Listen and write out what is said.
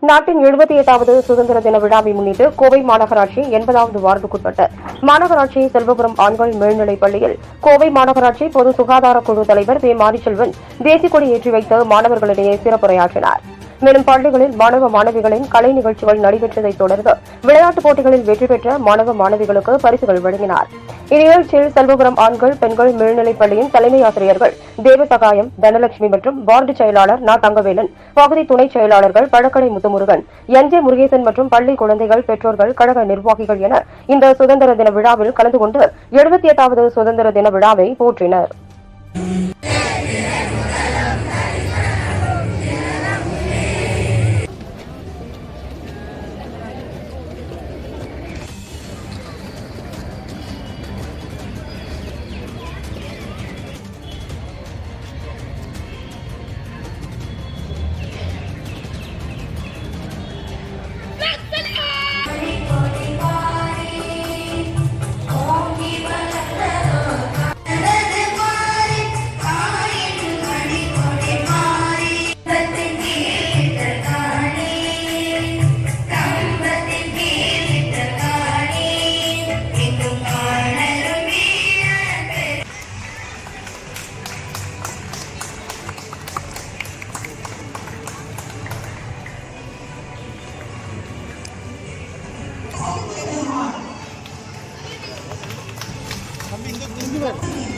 நாட்டின் எழுபத்தி எட்டாவது சுதந்திர தின விழாவை முன்னிட்டு கோவை மாநகராட்சி எண்பதாவது வார்டுக்குட்பட்ட. மாநகராட்சி செல்வபுரம் ஆண்கள் மேல்நிலைப் பள்ளியில் கோவை மாநகராட்சி பொது சுகாதார குழு தலைவர் வே. மாரிச்செல்வன் தேசியக்கொடி ஏற்றி வைத்து மாணவர்களிடையே சிறப்புரையாற்றினார். மேலும் பள்ளிகளில் மாணவ மாணவிகளின் கலை நிகழ்ச்சிகள் நடைபெற்றதைத் தொடர்ந்து விளையாட்டுப் போட்டிகளில் வெற்றி பெற்ற மாணவ மாணவிகளுக்கு பரிசுகள் வழங்கினார். இந்நிகழ்ச்சியில் செல்வபுரம் ஆண்கள் பெண்கள் மேல்நிலைப் பள்ளியின் தலைமை ஆசிரியர்கள் தேவசகாயம் தனலட்சுமி மற்றும் வார்டு செயலாளர் நா தங்கவேலன் பகுதி துணைச் செயலாளர்கள் பழக்கடை முத்துமுருகன் என் ஜே முருகேசன் மற்றும் பள்ளி குழந்தைகள் பெற்றோர்கள் கழக நிர்வாகிகள் என இந்த சுதந்திர தின விழாவில் கலந்து கொண்டு எழுபத்தி எட்டாவது சுதந்திர தின விழாவை போற்றினர். 담배 인도 끊지 마.